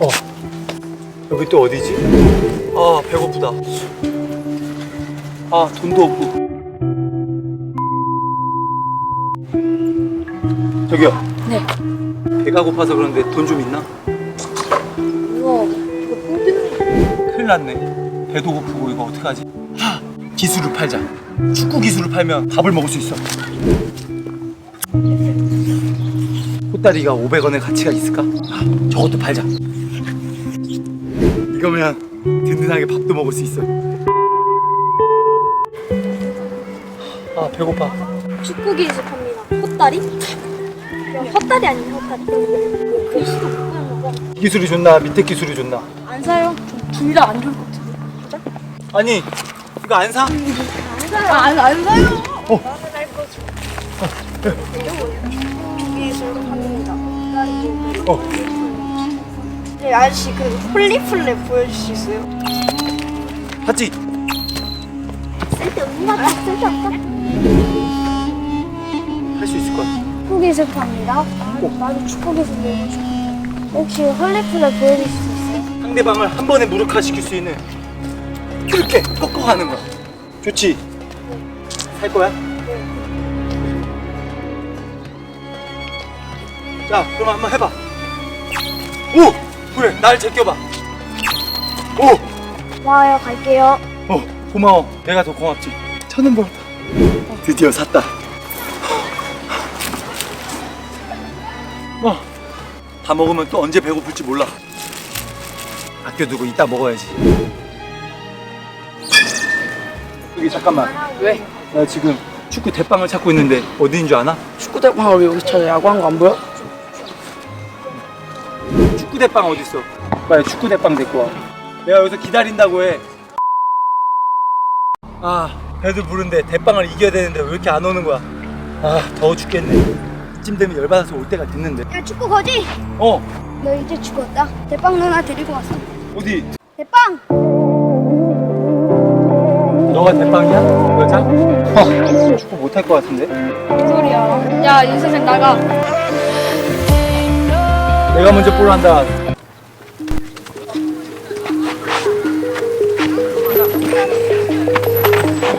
어 여기 또 어디지? 아 배고프다 아 돈도 없고 저기요 네. 배가 고파서 그런데 돈 좀 있나? 우와, 이거 뽕 큰일 났네 배도 고프고 이거 어떡하지? 하! 기술을 팔자 축구 기술을 팔면 밥을 먹을 수 있어 꽃다리가 500원의 가치가 있을까? 아, 저것도 팔자 이거면 든든하게 밥도 먹을 수 있어 아 배고파 기술 팝니다. 헛다리? 그냥 헛다리 아니면 헛다리. 그 글씨도 못 보는 거. 기술이 좋나 밑에 기술이 좋나 안 사요? 둘 다 안 좋을 것 같은데. 아니 이거 안 사? 안 사요. 안, 안 사요. 어. 어. 네, 아저씨 그 홀리플레 보여줄 수 있어요? 봤지? 쓸데없는 거 같아. 쓸데없어. 할수 있을 거야 축구 기술 팝니다. 나도 축구 기술 배우고 싶어. 혹시 홀리플레 보여줄 수 있어요? 상대방을 한 번에 무력화시킬 수 있는 이렇게 꺾어 가는 거야. 좋지? 살 거야? 자, 그럼 한번 해봐. 오! 그래, 날 제껴봐. 오! 와요, 갈게요. 어, 고마워. 내가 더 고맙지. 천원 벌었다. 드디어 샀다. 어, 다 먹으면 또 언제 배고플지 몰라. 아껴두고 이따 먹어야지. 여기 잠깐만. 왜? 나 지금 축구 대빵을 찾고 있는데 어디인 줄 아나? 축구 대방을 왜 여기 찾아? 야구한 거 안 보여? 축구 대빵 어디 있어? 빨리 축구 대빵 데리고 와. 내가 여기서 기다린다고 해. 아, 배도 부른데 대빵을 이겨야 되는데 왜 이렇게 안 오는 거야? 아, 더워 죽겠네. 이쯤 되면 열받아서 올 때가 됐는데. 야, 축구 거지? 어, 너 이제 죽었다. 대빵 누나 데리고 왔어. 어디? 대빵! 너가 대빵이야? 여자? 어, 축구 못할 것 같은데? 소리야. 야, 윤 선생 나가. 내가 먼저 볼 한다.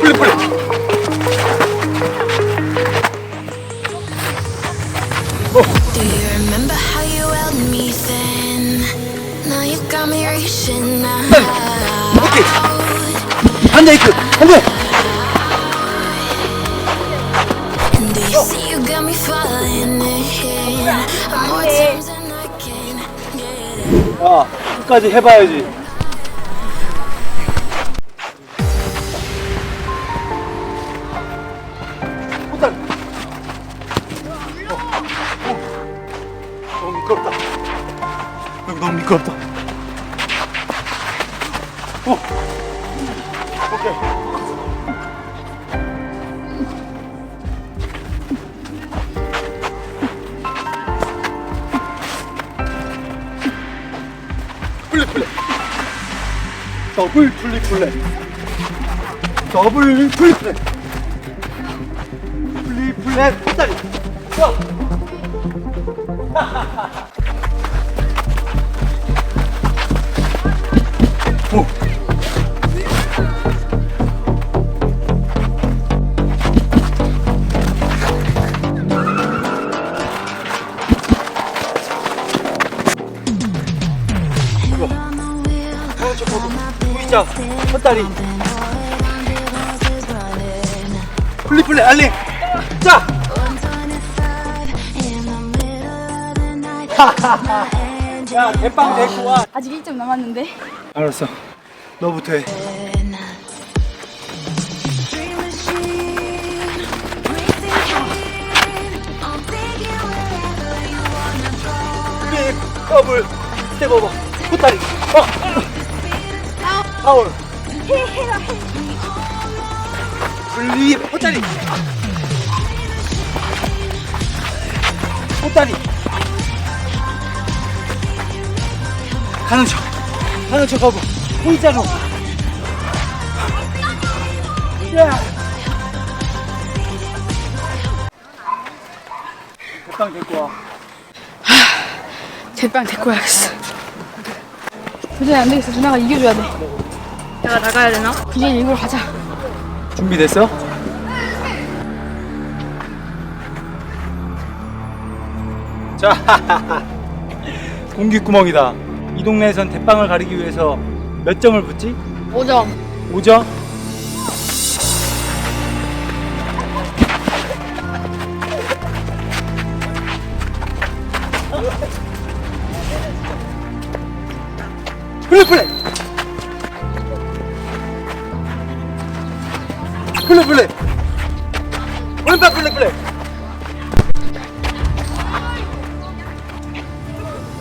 빨리 빨리. Do you remember how you held me then? Now you got me reaching out. 오케이. 한자이크 한대. And do you see you got me falling in? Get 아, 끝까지 해봐야지. 어, 어. 너무 미끄럽다. 여기. 어. 오케이. 플리 플레. 더블 플리 플레. 더블 플리 플레. 플리 플레 다리. 와. 오. 자 헛다리 플리 플레 알리 자 야, 대빵 데리고 와. 아직 1점 남았는데. 알았어. 너부터 해. 플립, 더블, 스텝 오버, 콧다리. 어. 파울. 플립, 콧다리. 콧다리. 가는 척. 가는 척하고. 보이자로. 야. 대빵 데리고 와. 대빵 데리고 와야겠어. 도저히 안 되겠어. 준아가 이겨줘야 돼. 내가 나가야 되나? 이제 일부러 가자. 준비됐어? 자, 공기구멍이다. 이 동네에선 대빵을 가리기 위해서 몇 점을 붙지? 5점. 5점? 플레이 플레이! 플레이 플레이! 오른발 플레이 플레이!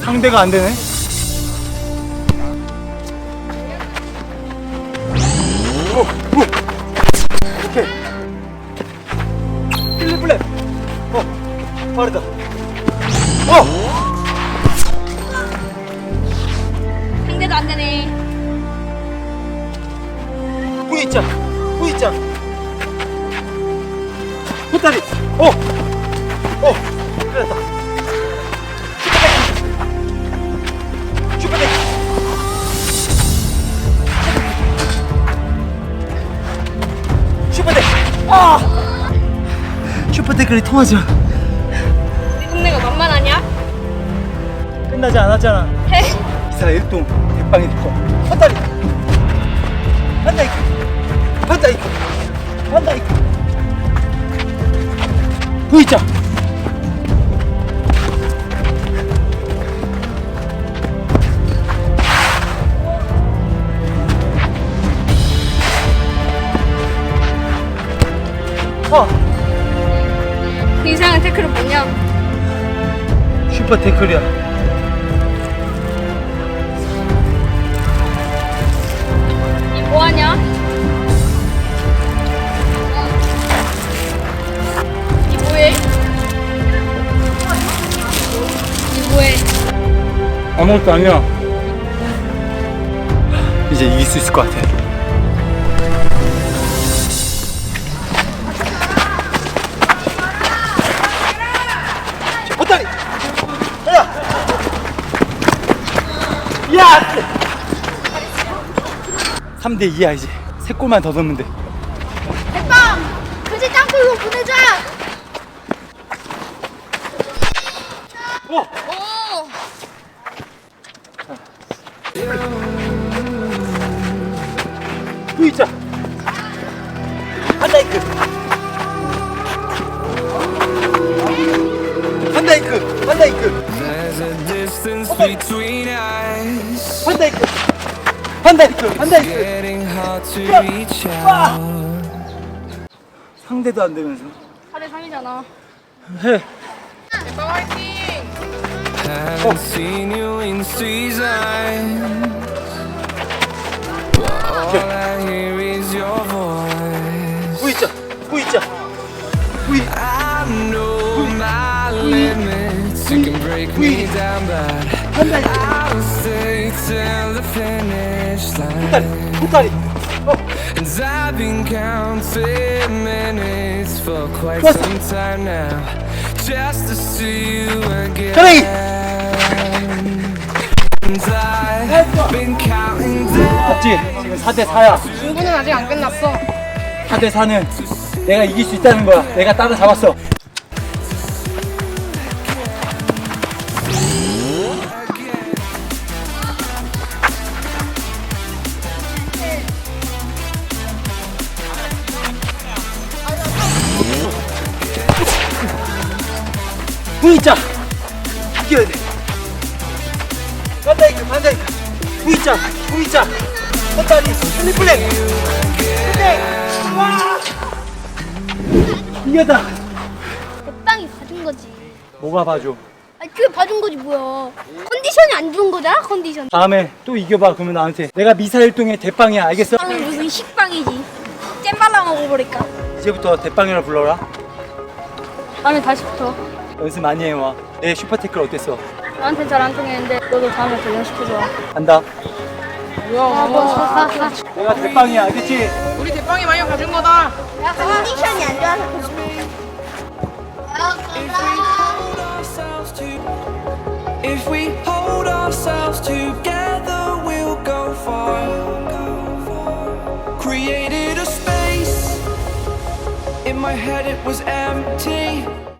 상대가 안 되네. 오, 오. 오케이. 플레이 플레이. 어, 빠르다. 어, 상대도 안 되네. V자, V자. 보따리. 어, 어. 아, 슈퍼데이클이 통하죠. 우리 동네가 만만하냐? 끝나지 않았잖아. 해. 이사 일동 대빵이 됐고 한다리 한다이크 한다이크 한다이크 V자 어 그 이상한 태클은 뭐냐? 슈퍼 태클이야 아무것도 아니야. 이제 이길 수 있을 것 같아. 보따리 야! 야! 3대 2야 이제. 세 골만 더 넣으면 돼 한다이크 getting hard to reach out. 상대도 안 되면서 4대 3이잖아. 해 in seasons, finish 보따리 line. 보따리 어 And I've been counting minutes for quite Yes. some time now, just to see you again. Three. And I've been counting down. 맞지? 지금 4대 4야 승부는 아직 안 끝났어. 4대 4는 내가 이길 수 있다는 거야 내가 따라 잡았어 V자 이겨야 돼 반다이크 반다이크 V자 V자 헛다리 플리플렉 이겼다 대빵이 봐준 거지. 뭐가 봐줘 아니 그게 봐준 거지 뭐야. 컨디션이 안 좋은 거잖아 컨디션. 다음에 또 이겨봐 그러면 나한테 내가 미사일동의 대빵이야 알겠어? 빵은 무슨 식빵이지. 잼 발라 먹어버릴까? 이제부터 대빵이라 불러라 다음에 다시 붙어. 연습 많이 해와. 내 네, 슈퍼테클 어땠어? 나한테 잘 안 통했는데 너도 다음에 도전시켜줘. 간다. 뭐야, 아, 뭐, 뭐야. 내가 대빵이야, 알겠지? 우리 대빵이 많이 가준 거다. 야, 컨디션이 안 좋아서 그래. If my head, it was empty.